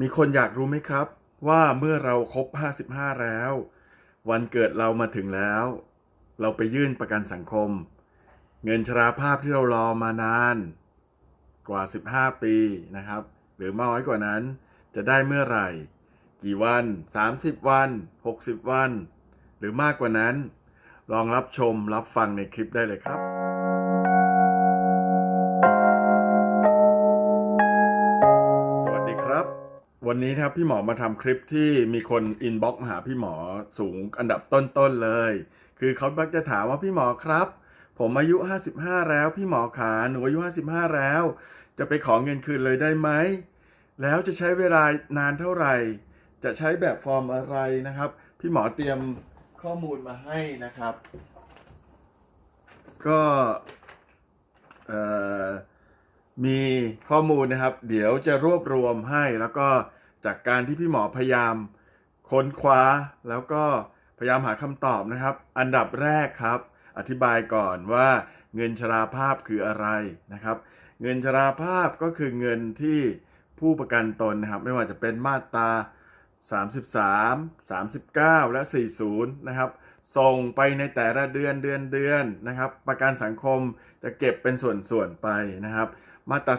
มีคนอยากรู้ไหมครับ ว่าเมื่อเราครบ 55 แล้ว วันเกิดเรามาถึงแล้ว เราไปยื่นประกันสังคม เงินชราภาพที่เรารอมานาน กว่า 15 ปีนะครับ หรือมากน้อยกว่านั้น จะได้เมื่อไหร่ กี่วัน 30 วัน 60 วัน หรือมากกว่านั้น ลองรับชมรับฟังในคลิปได้เลยครับ วันนี้นะครับพี่หมอมาทำคลิปที่มีคนอินบ็อกมาหาพี่หมอสูงอันดับต้นๆเลย คือเขามักจะถามว่าพี่หมอครับ ผมอายุ 55 แล้ว พี่หมอขาหนูอายุ 55 แล้ว จะไปขอเงินคืนเลยได้ไหม แล้วจะใช้เวลานานเท่าไหร่ จะใช้แบบฟอร์มอะไรนะครับ พี่หมอเตรียมข้อมูลมาให้นะครับ ก็มีข้อมูลนะครับ เดี๋ยวจะรวบรวมให้แล้วก็ จากการที่พี่หมอพยายามค้นคว้า แล้วก็พยายามหาคำตอบนะครับ อันดับแรกครับ อธิบายก่อนว่าเงินชราภาพคืออะไรนะครับ เงินชราภาพก็คือเงินที่ผู้ประกันตนนะครับ ไม่ว่าจะเป็นมาตรา 33 39 และ 40 นะครับ ส่งไปในแต่ละเดือนเดือนเดือนนะครับ ประกันสังคมจะเก็บเป็นส่วนๆไปนะครับ มาตรา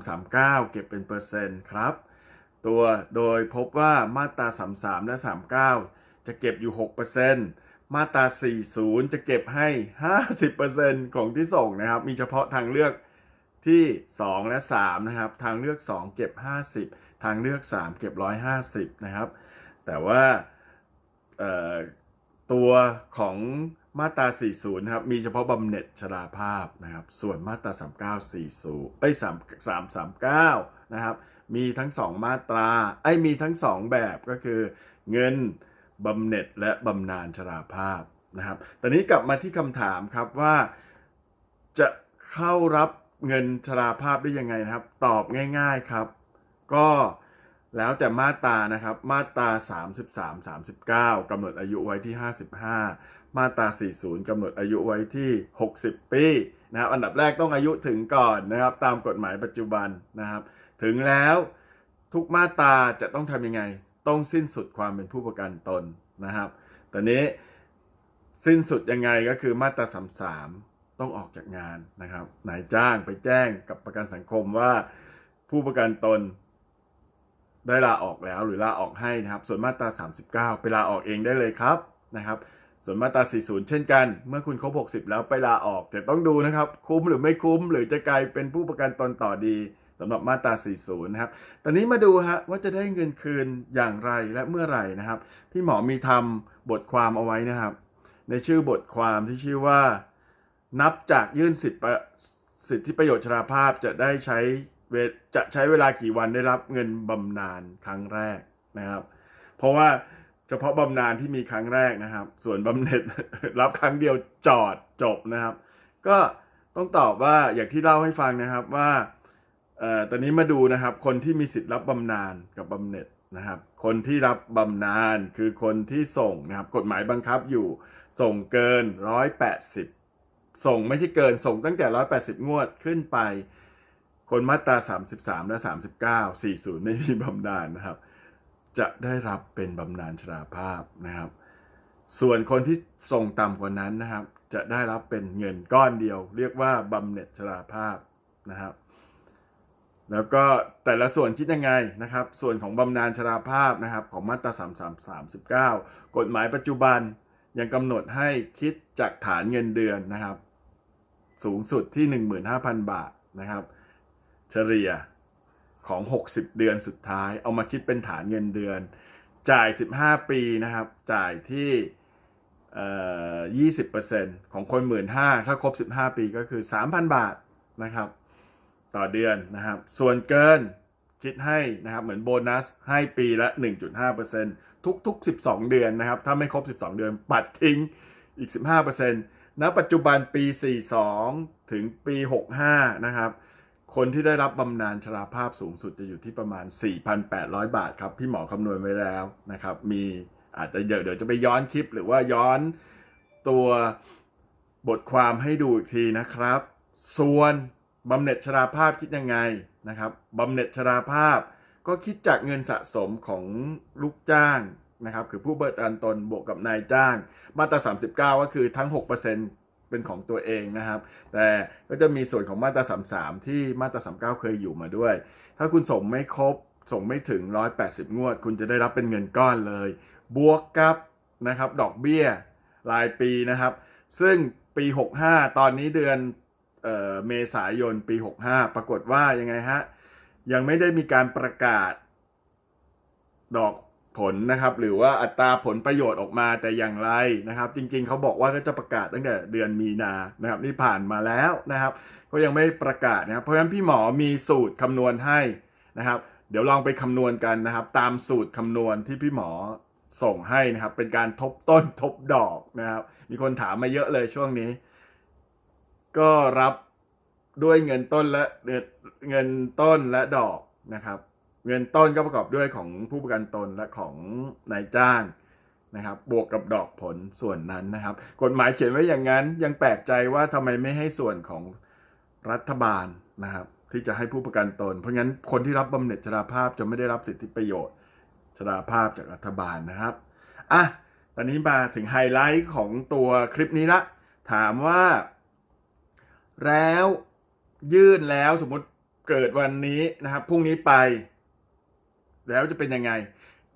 33 39 เก็บเป็นเปอร์เซ็นต์ครับ ตัว โดยพบว่ามาตรา 33 และ 39 จะเก็บอยู่ 6%มาตรา 40 จะเก็บให้ 50%ของที่ส่งนะครับ มีเฉพาะทางเลือกที่ 2 และ 3 นะครับ ทางเลือก 2 เก็บ 50 ทางเลือก 3 เก็บ 150 นะครับ แต่ว่าตัวของมาตรา 40 นะครับ มีเฉพาะบำเหน็จชราภาพนะครับ ส่วนมาตรา 39 40 เอ้ย 3 339 นะครับ มีทั้ง2มาตรา ไอ้มีทั้ง2แบบก็คือ เงินบำเหน็จและบำนาญชราภาพนะครับ ตอนนี้กลับมาที่คำถามครับว่าจะเข้ารับเงินชราภาพได้ยังไงนะครับ ตอบง่าย ๆครับ ก็แล้วแต่มาตรานะครับ มาตรา 33 39กำหนดอายุไว้ที่ 55 มาตรา 40กำหนดอายุไว้ที่ 60 ปีนะครับ อันดับแรกต้องอายุถึงก่อนนะครับ ตามกฎหมายปัจจุบันนะครับ ถึงแล้วทุกมาตราจะต้องทำยังไง ต้องสิ้นสุดความเป็นผู้ประกันตนนะครับ ตอนนี้สิ้นสุดยังไงก็คือมาตรา33ต้องออกจากงานนะครับ นายจ้างไปแจ้งกับประกันสังคมว่าผู้ประกันตนได้ลาออกแล้วหรือลาออกให้นะครับ ส่วนมาตรา 39 ไปลาออกเองได้เลยครับนะครับ ส่วนมาตรา 40 เช่นกัน เมื่อคุณครบ 60 แล้วไปลาออกแต่ต้องดูนะครับ คุ้มหรือไม่คุ้มหรือจะกลายเป็นผู้ประกันตนต่อดี สำหรับมาตรา 40 นะครับ ตอนนี้มาดูฮะว่าจะได้เงินคืนอย่างไรและเมื่อไหร่นะครับพี่หมอมีทำบทความเอาไว้นะครับ ในชื่อบทความที่ชื่อว่า นับจากยื่นสิทธิประสิทธิประโยชน์ชราภาพจะได้ใช้เวจะใช้เวลากี่วันได้รับเงินบำนาญครั้งแรกนะครับ เพราะว่าเฉพาะบำนาญที่มีครั้งแรกนะครับ ส่วนบำเหน็จรับครั้งเดียวจอดจบนะครับ ก็ต้องตอบว่าอย่างที่เล่าให้ฟังนะครับว่า เอ่อตอนนี้มาดูนะครับคนที่มีสิทธิ์รับบำนาญกับบำเหน็จนะครับ คนที่รับบำนาญคือคนที่ส่งนะครับ กฎหมายบังคับอยู่ส่งเกิน 180 ส่งไม่ใช่เกินส่งตั้งแต่ 180 งวดขึ้นไป คนมาตรา 33 และ 39 40 ไม่มีบำนาญนะครับ จะได้รับเป็นบำนาญชราภาพนะครับ ส่วนคนที่ส่งต่ำกว่านั้นนะครับ จะได้รับเป็นเงินก้อนเดียว เรียกว่าบำเหน็จชราภาพนะครับ แล้วก็แต่ละส่วนคิดยังไงนะครับ ส่วนของบำนาญชราภาพนะครับของมาตรา 33 39 กฎหมายปัจจุบันยังกำหนดให้คิดจากฐานเงินเดือนนะครับ สูงสุดที่ 15,000 บาทนะครับ เฉลี่ยของ 60 เดือนสุดท้าย เอามาคิดเป็นฐานเงินเดือน จ่าย 15 ปีนะครับ จ่ายที่เอ่อ20%ของคน 15,000 ถ้าครบ 15 ปีก็คือ 3,000 บาทนะครับ ต่อเดือนนะครับ ส่วนเกินคิดให้นะครับเหมือนโบนัสให้ปีละ 1.5%ทุกๆ 12 เดือนนะครับ ถ้าไม่ครบ 12 เดือนปัดทิ้งอีก 15%ณปัจจุบันปี 42 ถึงปี 65 นะครับ คนที่ได้รับบำนาญชราภาพสูงสุดจะอยู่ที่ประมาณ 4,800 บาทครับ พี่หมอคำนวณไว้แล้วนะครับ มีอาจจะเดี๋ยวเดี๋ยวจะไปย้อนคลิปหรือว่าย้อนตัวบทความให้ดูอีกทีนะครับ ส่วน บำเหน็จชราภาพคิดยังไงนะครับบำเหน็จชราภาพ ก็คิดจากเงินสะสมของลูกจ้างนะครับคือผู้ประกันตนบวกกับนายจ้าง มาตรา 39 ก็คือทั้ง 6%เป็นของตัวเองนะครับ แต่ก็จะมีส่วนของมาตรา33 ที่มาตรา 39 เคยอยู่มาด้วย ถ้าคุณส่งไม่ครบส่งไม่ถึง 180 งวด คุณจะได้รับเป็นเงินก้อนเลย บวกกับนะครับดอกเบี้ยรายปีนะครับ ซึ่งปี 65 ตอนนี้เดือน เมษายนปี 65 ปรากฏว่ายังไงฮะ ยังไม่ได้มีการประกาศดอกผลนะครับ หรือว่าอัตราผลประโยชน์ออกมาแต่อย่างไรนะครับ จริงๆ เขาบอกว่าก็จะประกาศตั้งแต่เดือนมีนานะครับ นี่ผ่านมาแล้วนะครับ ก็ยังไม่ประกาศนะครับเพราะฉะนั้นพี่หมอมีสูตรคำนวณให้นะครับ เดี๋ยวลองไปคำนวณกันนะครับ ตามสูตรคำนวณที่พี่หมอส่งให้นะครับ เป็นการทบต้นทบดอกนะครับ มีคนถามมาเยอะเลยช่วงนี้ ก็รับด้วยเงินต้นและเงินต้นและดอกนะครับ เงินต้นก็ประกอบด้วยของผู้ประกันตนและของนายจ้างนะครับ บวกกับดอกผลส่วนนั้นนะครับ กฎหมายเขียนไว้อย่างนั้นยังแปลกใจว่าทำไมไม่ให้ส่วนของรัฐบาลนะครับ ที่จะให้ผู้ประกันตน เพราะงั้นคนที่รับบำเหน็จชราภาพจะไม่ได้รับสิทธิประโยชน์ชราภาพจากรัฐบาลนะครับอะตอนนี้มาถึงไฮไลท์ของตัวคลิปนี้ละถามว่า แล้วยื่นแล้วสมมติเกิดวันนี้นะครับพรุ่งนี้ไป แล้วจะเป็นยังไง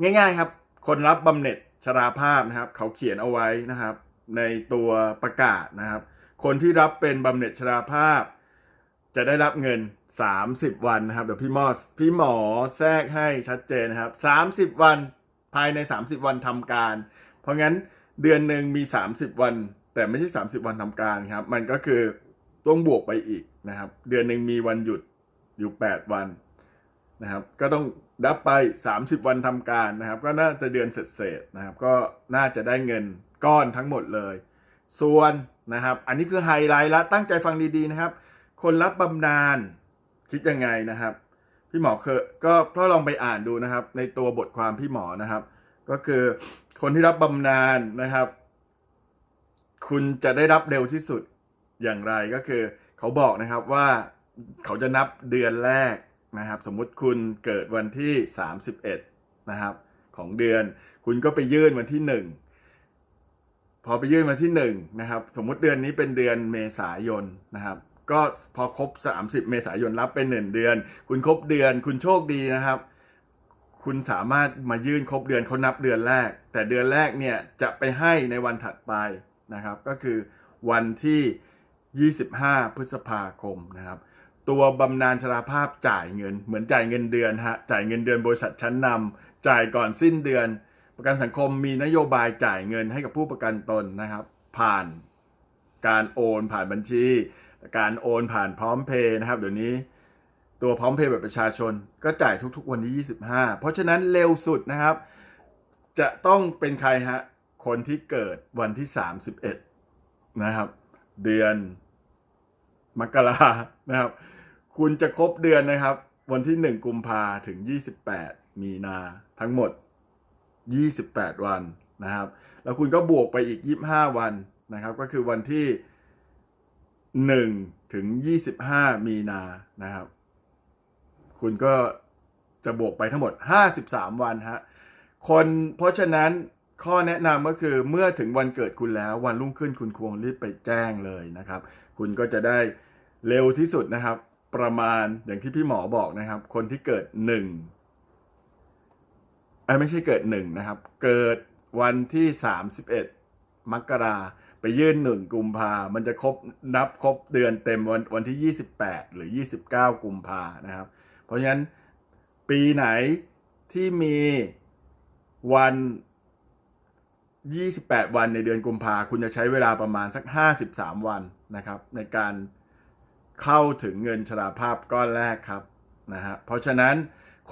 ง่าย ๆครับ คนรับบำเหน็จชราภาพนะครับ เขาเขียนเอาไว้นะครับ ในตัวประกาศนะครับ คนที่รับเป็นบำเหน็จชราภาพ จะได้รับเงิน 30 วันนะครับเดี๋ยวพี่มอสพี่หมอแทรกให้ชัดเจนนะครับ 30 วันภายใน 30 วันทำการ เพราะงั้นเดือนหนึ่งมี 30 วัน แต่ไม่ใช่ 30 วันทำการครับ มันก็คือ ต้องบวกไปอีกนะครับ เดือนหนึ่งมีวันหยุดอยู่ 8 วันนะครับ ก็ต้องดับไป 30 วันทำการนะครับ ก็น่าจะเดือนเสร็จๆนะครับ ก็น่าจะได้เงินก้อนทั้งหมดเลย ส่วนนะครับ อันนี้คือไฮไลท์ละตั้งใจฟังดีๆนะครับ คนรับบำนาญคิดยังไงนะครับ พี่หมอเคยก็เพราะลองไปอ่านดูนะครับ ในตัวบทความพี่หมอนะครับ ก็คือคนที่รับบำนาญนะครับ คุณจะได้รับเร็วที่สุด อย่างไรก็คือ เขาบอกนะครับว่าเขาจะนับเดือนแรกนะครับ สมมุติคุณเกิดวันที่ 31นะครับของเดือน คุณก็ไปยื่นวันที่ 1 พอไปยื่นวันที่1นะครับ สมมุติเดือนนี้เป็นเดือนเมษายนนะครับก็พอครบ 30 เมษายนรับเป็น 1 เดือน คุณครบเดือน คุณโชคดีนะครับ คุณสามารถมายื่นครบเดือนเขานับเดือนแรก แต่เดือนแรกเนี่ยจะไปให้ในวันถัดไปนะครับ ก็คือวันที่ 25 พฤษภาคมนะครับ ตัวบำนาญชราภาพจ่ายเงิน เหมือนจ่ายเงินเดือนฮะจ่ายเงินเดือนบริษัทชั้นนำจ่ายก่อนสิ้นเดือน ประกันสังคมมีนโยบายจ่ายเงินให้กับผู้ประกันตนนะครับ ผ่านการโอนผ่านบัญชี การโอนผ่านพร้อมเพย์นะครับเดี๋ยวนี้ตัวพร้อมเพย์แบบประชาชนก็จ่ายทุกๆวันที่ 25 เพราะฉะนั้นเร็วสุดนะครับ จะต้องเป็นใครฮะคนที่เกิดวันที่ 31 นะครับ เดือน มกรานะครับ คุณจะครบเดือนนะครับ วันที่ 1 กุมภาถึง 28 มีนาทั้งหมด 28 วันนะครับ แล้วคุณก็บวกไปอีก 25 วันนะครับ ก็คือวันที่ 1 ถึง 25 มีนานะครับ คุณก็จะบวกไปทั้งหมด 53 วันฮะคนเพราะฉะนั้นข้อแนะนำก็คือเมื่อถึงวันเกิดคุณแล้ววันรุ่งขึ้นคุณควรรีบไปแจ้งเลยนะครับ คุณก็จะได้ เร็วที่สุดนะครับ ประมาณอย่างที่พี่หมอบอกนะครับ คนที่เกิดหนึ่งไม่ใช่เกิดหนึ่งนะครับ เกิดวันที่สามสิบเอ็ดมกราไปยื่นหนึ่งกุมภา มันจะครบนับครบเดือนเต็มวันวันที่ยี่สิบแปดหรือยี่สิบเก้ากุมภานะครับ เพราะฉะนั้นปีไหนที่มีวัน 28 วันในเดือนกุมภาคุณจะใช้เวลาประมาณสัก 53 วันนะครับ ในการ เข้าถึงเงินชราภาพก้อนแรกครับนะฮะเพราะฉะนั้น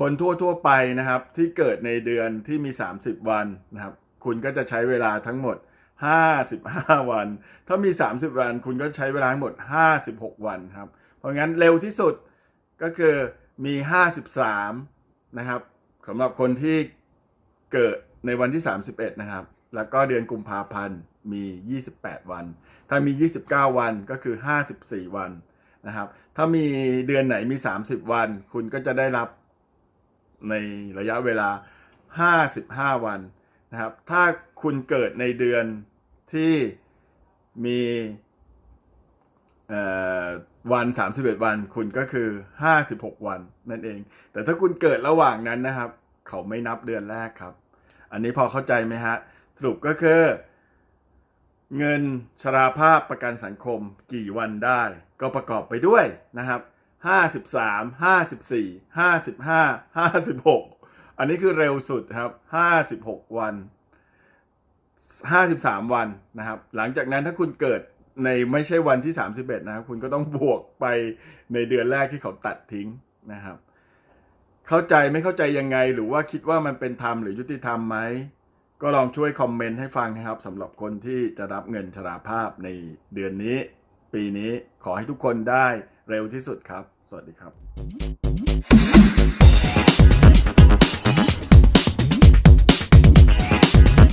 คนทั่วๆไปนะครับที่เกิดในเดือนที่มี 30 วันนะครับคุณก็จะใช้เวลาทั้งหมด 55 วัน ถ้ามี 30 วัน คุณก็ใช้เวลาทั้งหมด 56 วันครับ เพราะงั้นเร็วที่สุดก็คือมี 53 นะครับสำหรับคนที่เกิดในวันที่ 31 นะครับ แล้วก็เดือนกุมภาพันธ์มี 28 วัน ถ้ามี 29 วันก็คือ 54 วัน นะครับ ถ้ามีเดือนไหนมี 30 วัน คุณก็จะได้รับในระยะเวลา 55 วันนะครับ ถ้าคุณเกิดในเดือนที่มีวัน 31 วัน คุณก็คือ 56 วันนั่นเอง แต่ถ้าคุณเกิดระหว่างนั้นนะครับ เขาไม่นับเดือนแรกครับ อันนี้พอเข้าใจไหมฮะ สรุปก็คือ เงินชราภาพประกันสังคมกี่วันได้ ก็ประกอบไปด้วยนะครับ53 54 55 56 อันนี้คือเร็วสุดครับ 56 วัน 53 วันนะครับ หลังจากนั้นถ้าคุณเกิดในไม่ใช่วันที่ 31 นะครับ คุณก็ต้องบวกไปในเดือนแรกที่เขาตัดทิ้งนะครับ เข้าใจไม่เข้าใจยังไงหรือว่าคิดว่ามันเป็นธรรมหรือยุติธรรมไหม ก็ลองช่วยคอมเมนต์ให้ฟังนะครับสำหรับคนที่จะรับเงินชราภาพในเดือนนี้ ปีนี้ขอให้ทุกคนได้เร็วที่สุดครับ สวัสดีครับ